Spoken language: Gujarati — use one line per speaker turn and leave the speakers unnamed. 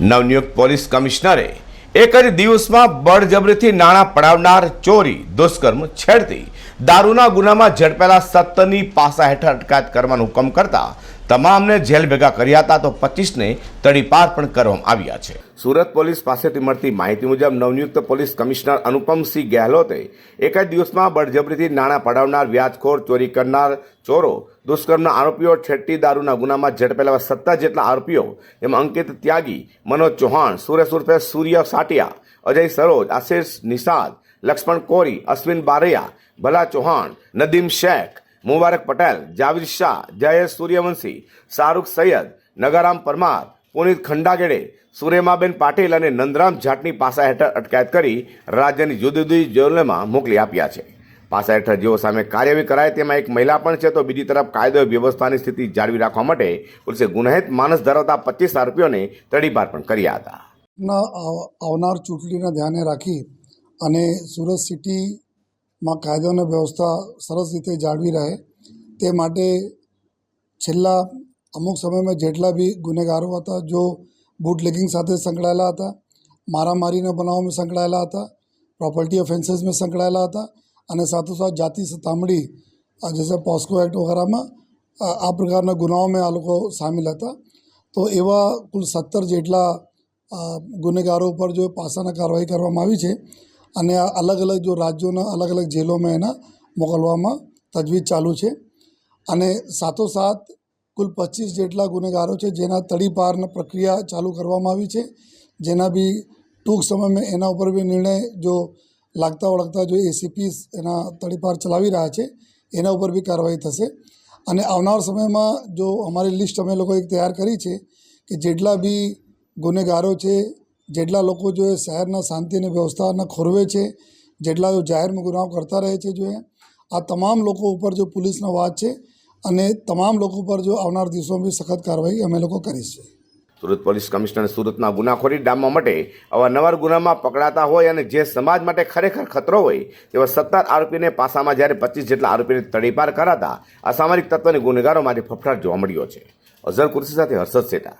નવનિયુક્ત પોલીસ કમિશનરે એક જ દિવસમાં બળજબરીથી નાણાં પડાવનાર ચોરી, દુષ્કર્મ છેડતી, દારૂના ગુનામાં ઝડપેલા સત્તરની પાસા હેઠળ અટકાયત કરવાનો હુકમ કરતા તમામને જેલ ભેગા કર્યા હતા તો પચીસને તડીપાર પણ કરવામાં આવ્યા છે. સુરત પોલીસ પાસેથી મળતી માહિતી મુજબ નવનિયુક્ત પોલીસ કમિશનર અનુપમસિંહ ગેહલોતે એક જ દિવસમાં બળજબરીથી નાણાં પડાવનાર, વ્યાજખોર, ચોરી કરનાર, ચોરો, દુષ્કર્મના આરોપીઓ, છેટ્ટી દારૂના ગુનામાં ઝડપેલા સત્તર જેટલા આરોપીઓ એમાં અંકિત ત્યાગી, મનોજ ચૌહાણ, સુરેશ ઉર્ફે સૂર્ય સાટિયા, અજય સરોજ, આશિષ નિષાદ, લક્ષ્મણ કોરી, અશ્વિન બારૈયા, ભલા ચૌહાણ, નદીમ શેખ મુબારક પટેલ જાવીર શાહ, જયેશ સૂર્યવંશી, શાહરૂખ સૈયદ, નગારામ પરમાર, પુનિત ખંડાગેડે, સુરેમાબેન પાટીલ અને નંદરામ જાટની પાસા હેઠળ અટકાયત કરી રાજ્યની જુદી જુદી જેલોમાં મોકલી આપ્યા છે. પાસા હેઠળ જેઓ સામે કાર્યવાહી કરાય તેમાં એક મહિલા પણ છે, તો બીજી તરફ કાયદો વ્યવસ્થાની સ્થિતિ જાળવી રાખવા માટે પોલીસે ગુનાહિત માનસ ધરાવતા પચીસ આરોપીઓને તડીપાર પણ કર્યા હતા.
આવનાર ચૂંટણીને ધ્યાને રાખી અને સુરત સિટીમાં કાયદો અને વ્યવસ્થા સરસ રીતે જાળવી રહે. તે માટે છેલ્લા અમુક સમયમાં જેટલા બી ગુનેગારો હતા, જો બુટલેગિંગ સાથે સંકળાયેલા હતા, મારામારીના બનાવોમાં સંકળાયેલા હતા, પ્રોપર્ટી ઓફેન્સીસમાં સંકળાયેલા હતા અને સાથોસાથ જાતિ સતામણી જૈસે પોસ્કો એક્ટ વગેરેમાં, આ પ્રકારના ગુનાઓમાં આ લોકો સામેલ હતા. તો એવા કુલ સત્તર જેટલા ગુનેગારો ઉપર જો પાસાના કાર્યવાહી કરવામાં આવી છે અને અલગ અલગ જો રાજ્યોના અલગ અલગ જેલોમાં એના મોકલવામાં તજવીજ ચાલુ છે. અને સાથોસાથ કુલ પચીસ જેટલા ગુનેગારો છે જેના તડીપારની પ્રક્રિયા ચાલુ કરવામાં આવી છે. જેના બી ટૂંક સમયમાં એના ઉપર બી નિર્ણય જો લાગતા વળગતા જો એસીપી એના તડીપાર ચલાવી રહ્યા છે, એના ઉપર બી કાર્યવાહી થશે. અને આવનાર સમયમાં જો અમારી લિસ્ટ અમે લોકો એક તૈયાર કરી છે કે જેટલા બી ગુનેગારો છે જેટલા લોકો જો એ શહેરના શાંતિ અને વ્યવસ્થાના ખોરવે છે, જેટલા જો જાહેરમાં ગુનાઓ કરતા રહે છે જો આ તમામ લોકો ઉપર જો પોલીસનો વાત છે અને તમામ લોકો પર જો આવનાર દિવસોમાં સખત કાર્યવાહી અમે લોકો કરીશું.
સુરત પોલીસ કમિશનર સુરતના ગુનાખોરી ડામવા માટે અવારનવાર ગુનામાં પકડાતા હોય અને જે સમાજ માટે ખરેખર ખતરો હોય તેવા સત્તર આરોપીને પાસામાં જ્યારે પચીસ જેટલા આરોપીને તડીપાર કરાતા અસામાજિક તત્વની ગુનેગારોમાંથી ફફડાટ જોવા મળ્યો છે. અઝર કુર્સી સાથે હર્ષદ સેટા.